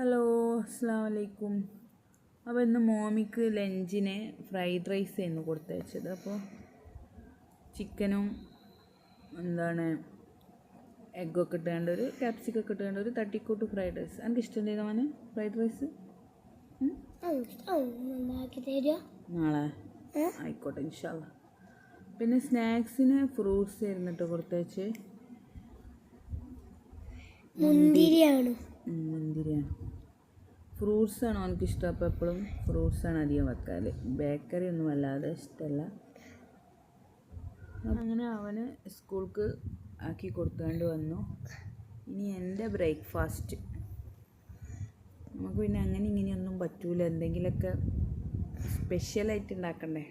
Hello അസ്സാം വലൈക്കും അപ്പോൾ ഇന്ന് മോമിക്ക് ലഞ്ചിന് ഫ്രൈഡ് റൈസ് ആയിരുന്നു കൊടുത്തയച്ചത്. അപ്പോൾ ചിക്കനും എന്താണ് എഗ്ഗൊക്കെ ഇട്ടുകൊണ്ട് ഒരു ക്യാപ്സിക്കൊക്കെ ഇട്ടുകൊണ്ട് ഒരു തട്ടിക്കൂട്ട് ഫ്രൈഡ് റൈസ്. എനിക്ക് ഇഷ്ടമുണ്ടായിരുന്നു മോനെ ഫ്രൈഡ് റൈസ്? നാളെ? ആയിക്കോട്ടെ ഇൻഷാല്ല പിന്നെ സ്നാക്സിന് ഫ്രൂട്ട്സ് ആയിരുന്നു കേട്ടോ കൊടുത്തയച്ച്. മുന്തിരിയാണ്. മുന്തിരിയാണ്. ഫ്രൂട്ട്സ് ആണ് അവനക്ക് ഇഷ്ടം അപ്പോൾ എപ്പോഴും ഫ്രൂട്ട്സ് ആണ് അധികം വെക്കാറ്. ബേക്കറി ഒന്നും വല്ലാതെ ഇഷ്ടമല്ല. അങ്ങനെ അവന് സ്കൂൾക്ക് ആക്കി കൊടുത്തുകൊണ്ട് വന്നു. ഇനി എന്റെ ബ്രേക്ക്ഫാസ്റ്റ്. നമുക്ക് പിന്നെ അങ്ങനെ ഇങ്ങനെയൊന്നും പറ്റൂല. എന്തെങ്കിലുമൊക്കെ സ്പെഷ്യലായിട്ട് ഉണ്ടാക്കണ്ടേ?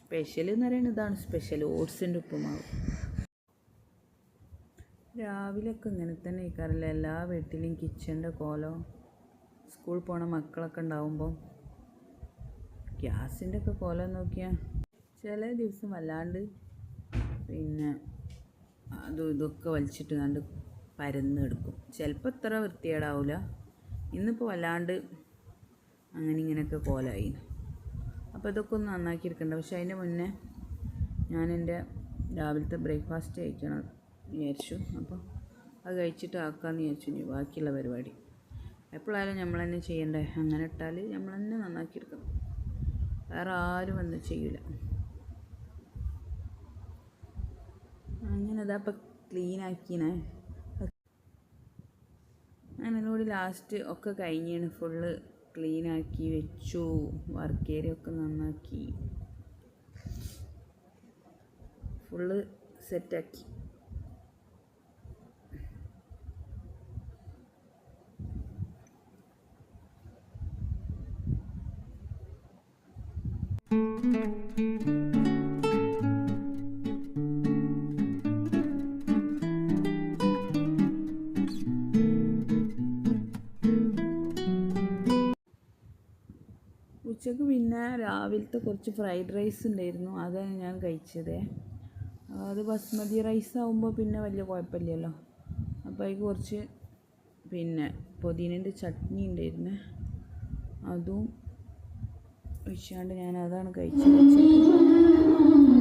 സ്പെഷ്യൽ എന്ന് പറയുന്നത് ഇതാണ്. സ്പെഷ്യൽ ഓട്സിന്റെ ഉപ്പുമാവ്. രാവിലെയൊക്കെ ഇങ്ങനെ തന്നെ കഴിക്കാറില്ല. എല്ലാ വീട്ടിലും കിച്ചന്റെ കോലം സ്കൂളിൽ പോണ മക്കളൊക്കെ ഉണ്ടാവുമ്പോൾ ഗ്യാസിന്റെ ഒക്കെ കൊല നോക്കിയാൽ ചില ദിവസം വല്ലാണ്ട് പിന്നെ അതും ഇതൊക്കെ വലിച്ചിട്ട് കണ്ട് പരന്ന് എടുക്കും. ചിലപ്പോൾ ഇത്ര വൃത്തികേടാവില്ല ഇന്നിപ്പോൾ വല്ലാണ്ട് അങ്ങനെ ഇങ്ങനെയൊക്കെ കോലായി. അപ്പോൾ ഇതൊക്കെ ഒന്ന് നന്നാക്കി എടുക്കണ്ട. പക്ഷെ അതിന്റെ മുന്നേ ഞാൻ എന്റെ രാവിലത്തെ ബ്രേക്ക്ഫാസ്റ്റ് കഴിക്കണം വിചാരിച്ചു. അപ്പോൾ അത് കഴിച്ചിട്ട് ആക്കാമെന്ന് വിചാരിച്ചു. ഇനി ബാക്കിയുള്ള പരിപാടി. എപ്പോഴായാലും നമ്മൾ തന്നെ ചെയ്യണ്ടേ? അങ്ങനെ ഇട്ടാൽ നമ്മൾ തന്നെ നന്നാക്കി എടുക്കണം വേറെ ആരും വന്ന് ചെയ്യില്ല അങ്ങനെ ഇതാ ഇപ്പം ക്ലീൻ ആക്കിനെ. അതിനോട് ലാസ്റ്റ് ഒക്കെ കഴിഞ്ഞാണ്. ഫുള്ള് ക്ലീൻ ആക്കി വെച്ചു. വർക്ക് ഏരിയ ഒക്കെ നന്നാക്കി ഫുള്ള് സെറ്റാക്കി ഉച്ചയ്ക്ക് പിന്നെ രാവിലത്തെ കുറച്ച് ഫ്രൈഡ് റൈസ് ഉണ്ടായിരുന്നു. അതാണ് ഞാൻ കഴിച്ചത്. അത് ബസ്മതി റൈസ് ആകുമ്പോൾ പിന്നെ വലിയ കുഴപ്പമില്ലല്ലോ. അപ്പോൾ അതിൽ കുറച്ച് പിന്നെ പുതിനേന്റെ ചട്നി ഉണ്ടായിരുന്നു. അതും ഒഴിച്ചാണ്ട് ഞാൻ അതാണ് കഴിച്ചത്.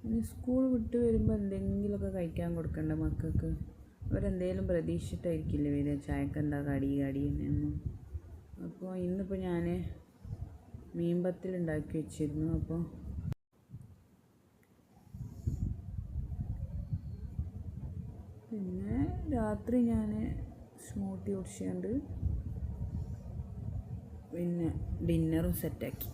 പിന്നെ സ്കൂൾ വിട്ട് വരുമ്പോൾ എന്തെങ്കിലുമൊക്കെ കഴിക്കാൻ കൊടുക്കണ്ട മക്കൾക്ക്? അവരെന്തേലും പ്രതീക്ഷിച്ചിട്ടായിരിക്കില്ലേ വരിക? ചായക്ക് എന്താ കടി കടി എന്നും. അപ്പോൾ ഇന്നിപ്പോൾ ഞാൻ മീൻപത്തിൽ ഉണ്ടാക്കി വെച്ചിരുന്നു. അപ്പോൾ പിന്നെ രാത്രി ഞാൻ സ്മൂത്തി കുടിച്ചുകൊണ്ട് പിന്നെ ഡിന്നറും സെറ്റാക്കി.